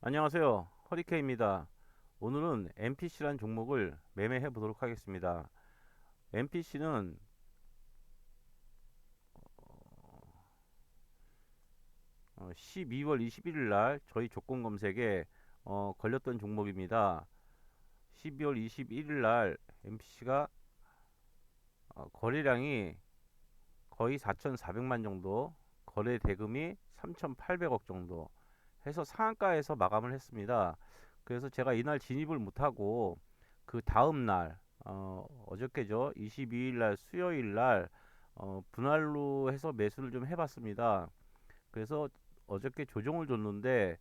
안녕하세요. 허리케입니다. 오늘은 NPC란 종목을 매매해 보도록 하겠습니다. NPC는 12월 21일 날 저희 조건 검색에 어, 걸렸던 종목입니다. 12월 21일 날 NPC가 어, 거래량이 거의 4,400만 정도, 거래 대금이 3,800억 정도 해서 상한가에서 마감을 했습니다. 그래서 제가 이날 진입을 못하고 그 다음 날 어, 어저께죠 22일 날 수요일 날 어, 분할로 해서 매수를 좀 해봤습니다. 그래서 어저께 조정을 줬는데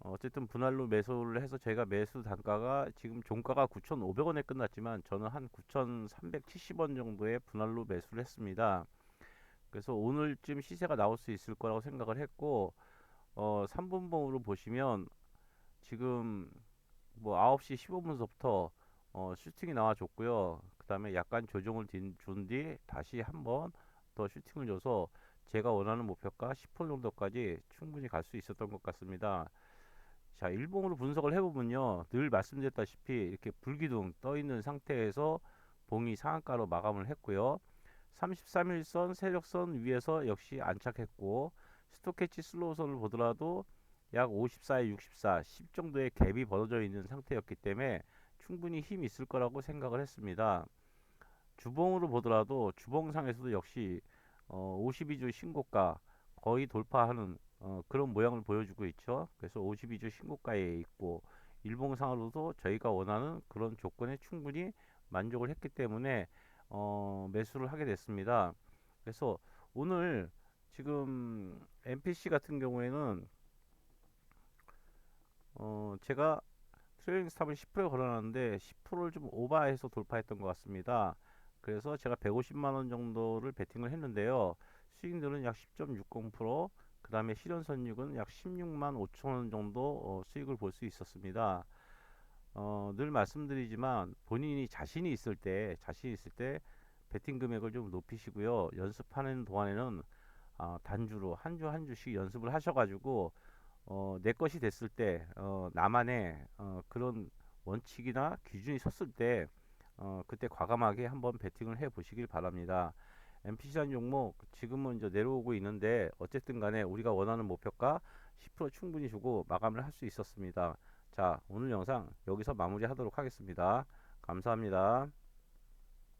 어, 어쨌든 분할로 매수를 해서 제가 매수 단가가 지금 종가가 9,500원에 끝났지만 저는 한 9,370원 정도의 분할로 매수를 했습니다. 그래서 오늘쯤 시세가 나올 수 있을 거라고 생각을 했고 어, 3분봉으로 보시면 지금 뭐 9시 15분서부터 어, 슈팅이 나와줬고요. 그 다음에 약간 조정을 준 뒤 다시 한번 더 슈팅을 줘서 제가 원하는 목표가 10% 정도까지 충분히 갈 수 있었던 것 같습니다. 자, 일봉으로 분석을 해보면요. 늘 말씀드렸다시피 이렇게 불기둥 떠 있는 상태에서 봉이 상한가로 마감을 했고요. 33일선 세력선 위에서 역시 안착했고 스토캐치 슬로우선을 보더라도 약 54에 64, 10 정도의 갭이 벌어져 있는 상태였기 때문에 충분히 힘이 있을 거라고 생각을 했습니다. 주봉으로 보더라도 주봉상에서도 역시 어, 52주 신고가 거의 돌파하는 어, 그런 모양을 보여주고 있죠. 그래서 52주 신고가에 있고 일봉상으로도 저희가 원하는 그런 조건에 충분히 만족을 했기 때문에 어, 매수를 하게 됐습니다. 그래서 오늘 지금 NPC 같은 경우에는 어, 제가 트레이딩 스탑을 10% 걸어놨는데 10%를 좀 오버해서 돌파했던 것 같습니다. 그래서 제가 150만원 정도를 베팅을 했는데요. 수익률은 약 10.60%, 그 다음에 실현 선익은 약 16만 5천원 정도 어, 수익을 볼 수 있었습니다. 어, 늘 말씀드리지만 본인이 자신이 있을 때, 자신 있을 때 베팅 금액을 좀 높이시고요. 연습하는 동안에는 아, 단주로 한 주 한 주씩 연습을 하셔가지고 어, 내 것이 됐을 때 어, 나만의 어, 그런 원칙이나 기준이 섰을 때 어, 그때 과감하게 한번 베팅을 해 보시길 바랍니다. MPC란 종목 지금은 이제 내려오고 있는데 어쨌든 간에 우리가 원하는 목표가 10% 충분히 주고 마감을 할 수 있었습니다. 자, 오늘 영상 여기서 마무리 하도록 하겠습니다. 감사합니다.